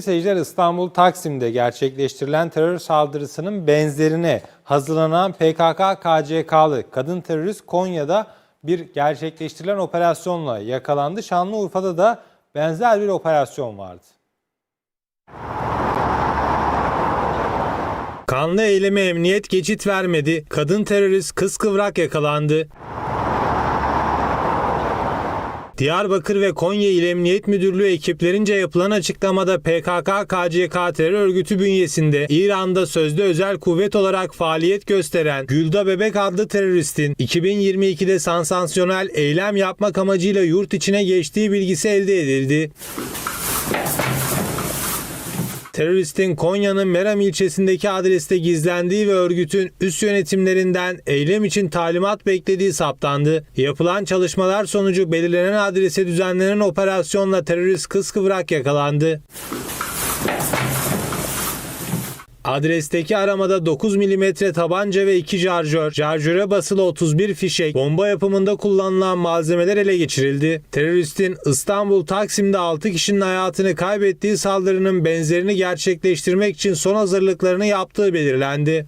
Seyirciler İstanbul Taksim'de gerçekleştirilen terör saldırısının benzerine hazırlanan PKK-KCK'lı kadın terörist Konya'da bir gerçekleştirilen operasyonla yakalandı. Şanlıurfa'da da benzer bir operasyon vardı. Kanlı eyleme emniyet geçit vermedi. Kadın terörist kıskıvrak yakalandı. Diyarbakır ve Konya İl Emniyet Müdürlüğü ekiplerince yapılan açıklamada PKK-KCK terör örgütü bünyesinde İran'da sözde özel kuvvet olarak faaliyet gösteren Gülda Bebek adlı teröristin 2022'de sansasyonel eylem yapmak amacıyla yurt içine geçtiği bilgisi elde edildi. Teröristin Konya'nın Meram ilçesindeki adreste gizlendiği ve örgütün üst yönetimlerinden eylem için talimat beklediği saptandı. Yapılan çalışmalar sonucu belirlenen adrese düzenlenen operasyonla terörist kıskıvrak yakalandı. Adresteki aramada 9 mm tabanca ve 2 şarjör, şarjöre basılı 31 fişek, bomba yapımında kullanılan malzemeler ele geçirildi. Teröristin İstanbul Taksim'de 6 kişinin hayatını kaybettiği saldırının benzerini gerçekleştirmek için son hazırlıklarını yaptığı belirlendi.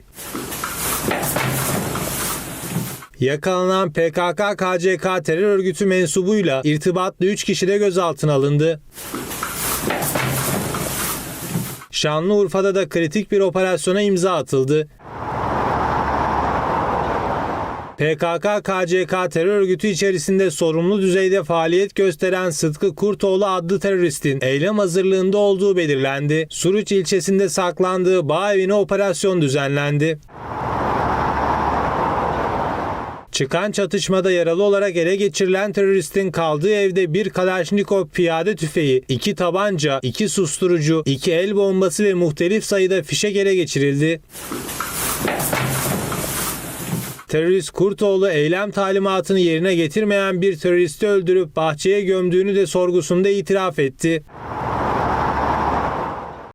Yakalanan PKK-KCK terör örgütü mensubuyla irtibatlı 3 kişi de gözaltına alındı. Şanlıurfa'da da kritik bir operasyona imza atıldı. PKK-KCK terör örgütü içerisinde sorumlu düzeyde faaliyet gösteren Sıtkı Kurtoğlu adlı teröristin eylem hazırlığında olduğu belirlendi. Suruç ilçesinde saklandığı bağ evine operasyon düzenlendi. Çıkan çatışmada yaralı olarak ele geçirilen teröristin kaldığı evde bir Kalaşnikov piyade tüfeği, iki tabanca, iki susturucu, iki el bombası ve muhtelif sayıda fişek ele geçirildi. Terörist Kurtoğlu eylem talimatını yerine getirmeyen bir teröristi öldürüp bahçeye gömdüğünü de sorgusunda itiraf etti.